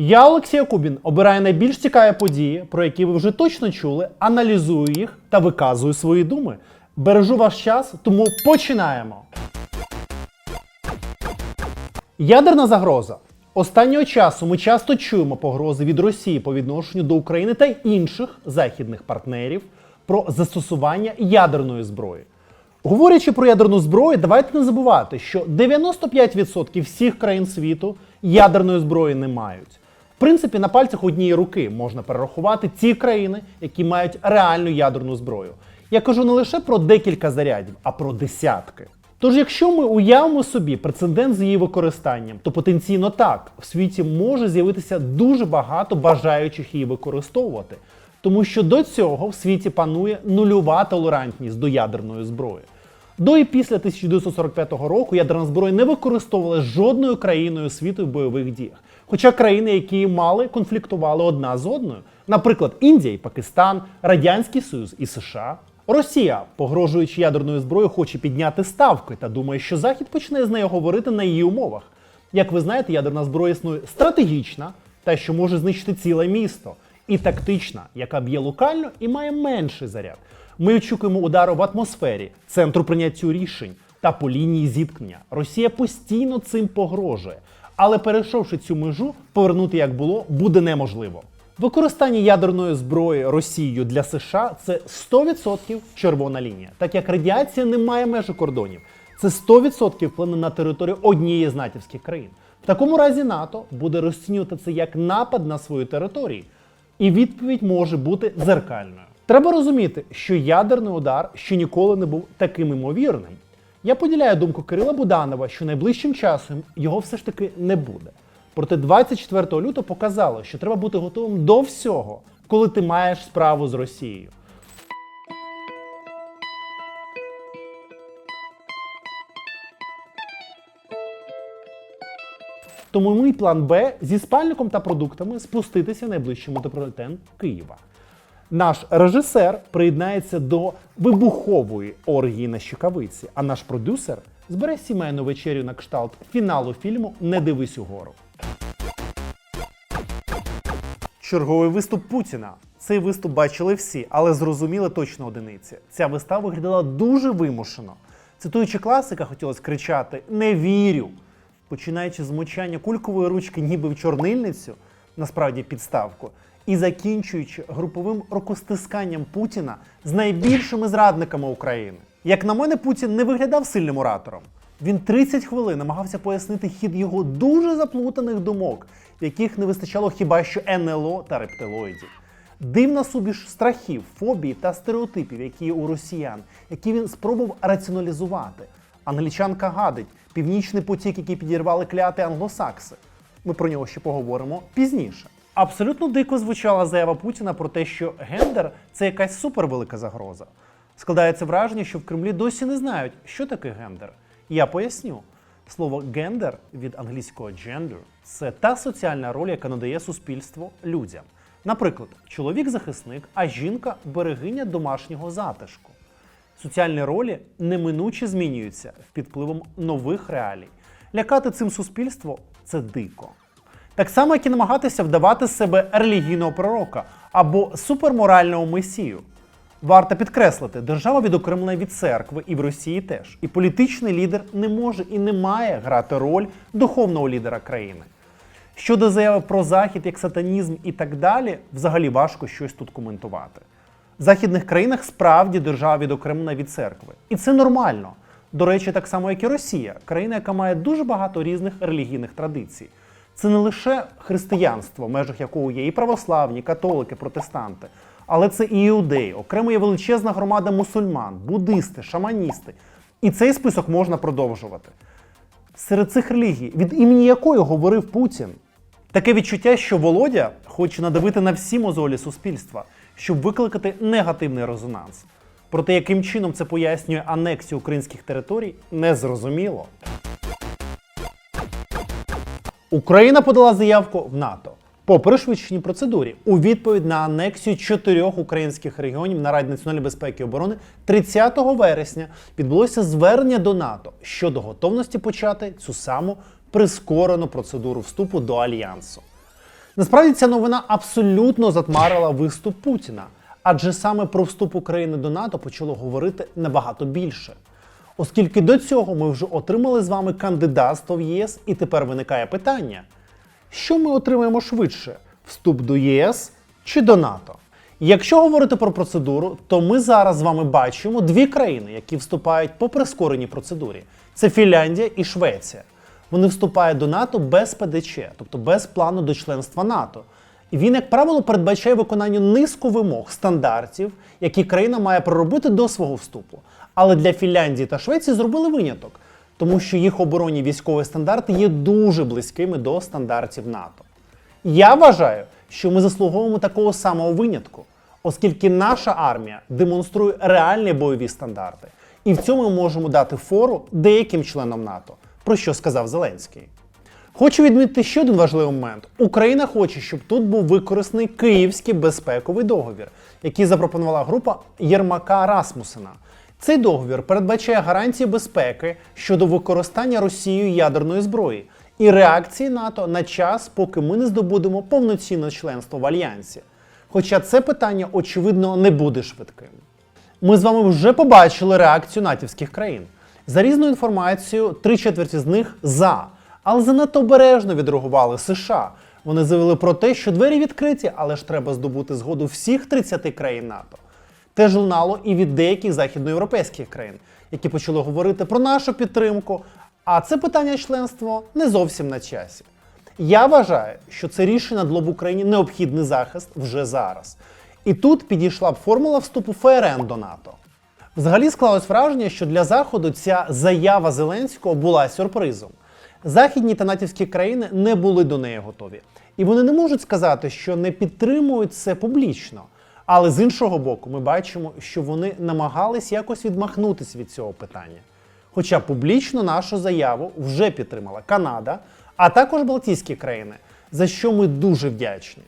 Я Олексій Кубін обираю найбільш цікаві події, про які ви вже точно чули, аналізую їх та виказую свої думи. Бережу ваш час, тому починаємо. Ядерна загроза. Останнього часу ми часто чуємо погрози від Росії по відношенню до України та інших західних партнерів про застосування ядерної зброї. Говорячи про ядерну зброю, давайте не забувати, що 95% всіх країн світу ядерної зброї не мають. В принципі, на пальцях однієї руки можна перерахувати ті країни, які мають реальну ядерну зброю. Я кажу не лише про декілька зарядів, а про десятки. Тож, якщо ми уявимо собі прецедент з її використанням, то потенційно так в світі може з'явитися дуже багато бажаючих її використовувати, тому що до цього в світі панує нульова толерантність до ядерної зброї. До і після 1945 року ядерна зброя не використовувалася жодною країною світу в бойових діях. Хоча країни, які мали, конфліктували одна з одною. Наприклад, Індія і Пакистан, Радянський Союз і США. Росія, погрожуючи ядерною зброєю, хоче підняти ставки та думає, що Захід почне з нею говорити на її умовах. Як ви знаєте, ядерна зброя існує стратегічна, та що може знищити ціле місто, і тактична, яка б'є локально і має менший заряд. Ми очікуємо удару в атмосфері, центру прийняття рішень та по лінії зіткнення. Росія постійно цим погрожує, але перейшовши цю межу, повернути як було буде неможливо. Використання ядерної зброї Росією для США це 100% червона лінія, так як радіація не має межі кордонів. Це 100% вплине на територію однієї з натівських країн. В такому разі НАТО буде розцінювати це як напад на свою територію, і відповідь може бути дзеркальною. Треба розуміти, що ядерний удар ще ніколи не був таким імовірним. Я поділяю думку Кирила Буданова, що найближчим часом його все ж таки не буде. Проте 24 лютого показало, що треба бути готовим до всього, коли ти маєш справу з Росією. Тому мій план Б зі спальником та продуктами спуститися в найближчий метрополітен Києва. Наш режисер приєднається до вибухової оргії на щекавиці, а наш продюсер збере сімейну вечерю на кшталт фіналу фільму Не дивись угору. Черговий виступ Путіна. Цей виступ бачили всі, але зрозуміли точно одиниці. Ця вистава виглядала дуже вимушено. Цитуючи класика, хотілося кричати Не вірю. Починаючи з мочання кулькової ручки, ніби в чорнильницю, насправді підставку, і закінчуючи груповим рукостисканням Путіна з найбільшими зрадниками України. Як на мене, Путін не виглядав сильним оратором. Він 30 хвилин намагався пояснити хід його дуже заплутаних думок, яких не вистачало хіба що НЛО та рептилоїдів. Дивна субіж страхів, фобій та стереотипів, які є у росіян, які він спробував раціоналізувати. Англічанка гадить, північний потік, який підірвали кляти англосакси. Ми про нього ще поговоримо пізніше. Абсолютно дико звучала заява Путіна про те, що гендер це якась супервелика загроза. Складається враження, що в Кремлі досі не знають, що таке гендер. Я поясню. Слово гендер від англійського gender – це та соціальна роль, яка надає суспільство людям. Наприклад, чоловік захисник, а жінка берегиня домашнього затишку. Соціальні ролі неминуче змінюються під впливом нових реалій. Лякати цим суспільство це дико. Так само, як і намагатися вдавати себе релігійного пророка або суперморального месію. Варто підкреслити, держава відокремлена від церкви і в Росії теж. І політичний лідер не може і не має грати роль духовного лідера країни. Щодо заяви про захід як сатанізм і так далі, взагалі важко щось тут коментувати. В західних країнах справді держава відокремлена від церкви. І це нормально. До речі, так само, як і Росія, країна, яка має дуже багато різних релігійних традицій. Це не лише християнство, в межах якого є і православні, католики, протестанти, але це і іудеї, окремо є величезна громада мусульман, буддисти, шаманісти. І цей список можна продовжувати. Серед цих релігій, від імені якої говорив Путін, таке відчуття, що Володя хоче надавити на всі мозолі суспільства, щоб викликати негативний резонанс. Проте, яким чином це пояснює анексію українських територій, незрозуміло. Україна подала заявку в НАТО по пришвидшеній процедурі у відповідь на анексію чотирьох українських регіонів на Раді національної безпеки і оборони 30 вересня відбулося звернення до НАТО щодо готовності почати цю саму прискорену процедуру вступу до альянсу. Насправді ця новина абсолютно затмарила виступ Путіна, адже саме про вступ України до НАТО почало говорити набагато більше. Оскільки до цього ми вже отримали з вами кандидатство в ЄС, і тепер виникає питання: що ми отримаємо швидше: вступ до ЄС чи до НАТО? Якщо говорити про процедуру, то ми зараз з вами бачимо дві країни, які вступають по прискореній процедурі: це Фінляндія і Швеція. Вони вступають до НАТО без ПДЧ, тобто без плану до членства НАТО. Він, як правило, передбачає виконання низку вимог, стандартів, які країна має проробити до свого вступу. Але для Фінляндії та Швеції зробили виняток, тому що їх оборонні військові стандарти є дуже близькими до стандартів НАТО. Я вважаю, що ми заслуговуємо такого самого винятку, оскільки наша армія демонструє реальні бойові стандарти, і в цьому ми можемо дати фору деяким членам НАТО, про що сказав Зеленський. Хочу відмітити ще один важливий момент: Україна хоче, щоб тут був використаний Київський безпековий договір, який запропонувала група Єрмака Расмусена. Цей договір передбачає гарантії безпеки щодо використання Росією ядерної зброї і реакції НАТО на час, поки ми не здобудемо повноцінне членство в альянсі. Хоча це питання, очевидно, не буде швидким. Ми з вами вже побачили реакцію натівських країн. За різною інформацією, три четверті з них за, але занадто обережно відреагували США. Вони заявили про те, що двері відкриті, але ж треба здобути згоду всіх 30 країн НАТО. Теж лунало і від деяких західноєвропейських країн, які почали говорити про нашу підтримку. А це питання членства не зовсім на часі. Я вважаю, що це рішення надло в Україні необхідний захист вже зараз. І тут підійшла б формула вступу ФРН до НАТО. Взагалі склалось враження, що для Заходу ця заява Зеленського була сюрпризом. Західні та натівські країни не були до неї готові. І вони не можуть сказати, що не підтримують це публічно. Але з іншого боку, ми бачимо, що вони намагались якось відмахнутися від цього питання. Хоча публічно нашу заяву вже підтримала Канада, а також Балтійські країни, за що ми дуже вдячні.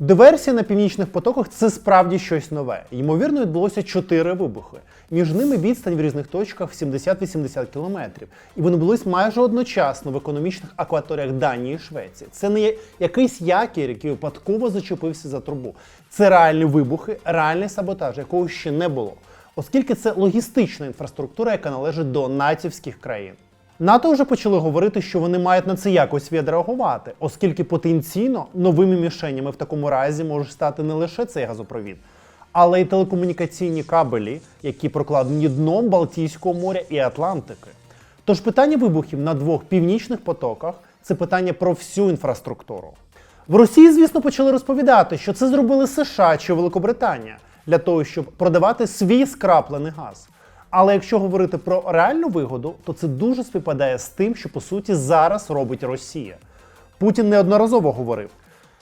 Диверсія на північних потоках це справді щось нове. Ймовірно, відбулося чотири вибухи. Між ними відстань в різних точках в 70-80 кілометрів. І вони відбулись майже одночасно в економічних акваторіях Данії і Швеції. Це не є якийсь якір, який випадково зачепився за трубу. Це реальні вибухи, реальний саботаж, якого ще не було, оскільки це логістична інфраструктура, яка належить до натівських країн. НАТО вже почали говорити, що вони мають на це якось відреагувати, оскільки потенційно новими мішенями в такому разі може стати не лише цей газопровід, але й телекомунікаційні кабелі, які прокладені дном Балтійського моря і Атлантики. Тож питання вибухів на двох північних потоках це питання про всю інфраструктуру. В Росії, звісно, почали розповідати, що це зробили США чи Великобританія для того, щоб продавати свій скраплений газ. Але якщо говорити про реальну вигоду, то це дуже співпадає з тим, що по суті зараз робить Росія. Путін неодноразово говорив: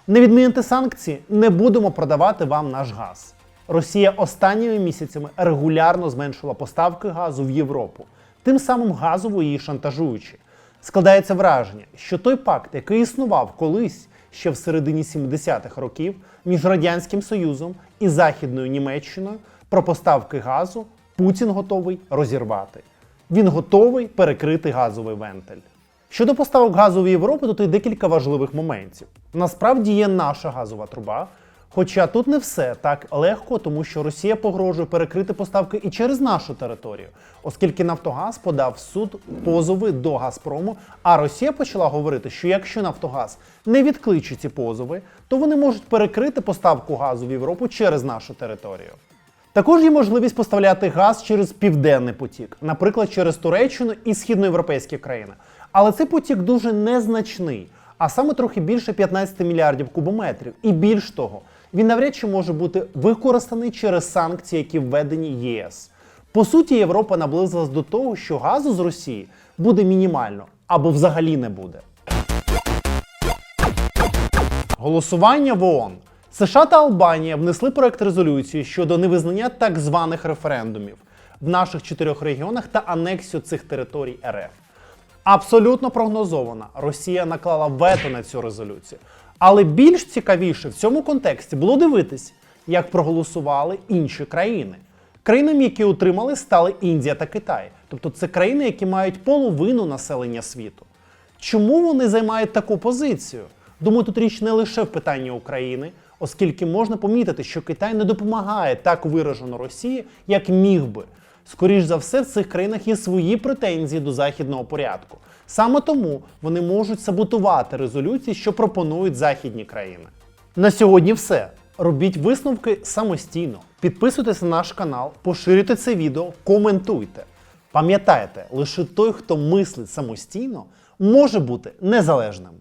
не відміните санкції, не будемо продавати вам наш газ. Росія останніми місяцями регулярно зменшила поставки газу в Європу, тим самим газово її шантажуючи. Складається враження, що той пакт, який існував колись ще в середині 70-х років між Радянським Союзом і Західною Німеччиною про поставки газу, Путін готовий розірвати. Він готовий перекрити газовий вентиль. Щодо поставок газу в Європу, тут є декілька важливих моментів. Насправді є наша газова труба. Хоча тут не все так легко, тому що Росія погрожує перекрити поставки і через нашу територію, оскільки Нафтогаз подав в суд позови до Газпрому. А Росія почала говорити, що якщо Нафтогаз не відкличе ці позови, то вони можуть перекрити поставку газу в Європу через нашу територію. Також є можливість поставляти газ через південний потік, наприклад, через Туреччину і східноєвропейські країни. Але цей потік дуже незначний, а саме трохи більше 15 мільярдів кубометрів. І більш того, він навряд чи може бути використаний через санкції, які введені ЄС. По суті, Європа наблизилась до того, що газу з Росії буде мінімально або взагалі не буде. Голосування в ООН. США та Албанія внесли проект резолюції щодо невизнання так званих референдумів в наших чотирьох регіонах та анексію цих територій РФ. Абсолютно прогнозовано, Росія наклала вето на цю резолюцію. Але більш цікавіше в цьому контексті було дивитись, як проголосували інші країни. Країнами, які отримали, стали Індія та Китай. Тобто це країни, які мають половину населення світу. Чому вони займають таку позицію? Думаю, тут річ не лише в питанні України, оскільки можна помітити, що Китай не допомагає так виражено Росії, як міг би. Скоріш за все, в цих країнах є свої претензії до західного порядку. Саме тому вони можуть саботувати резолюції, що пропонують західні країни. На сьогодні все. Робіть висновки самостійно. Підписуйтесь на наш канал, поширюйте це відео, коментуйте. Пам'ятайте, лише той, хто мислить самостійно, може бути незалежним.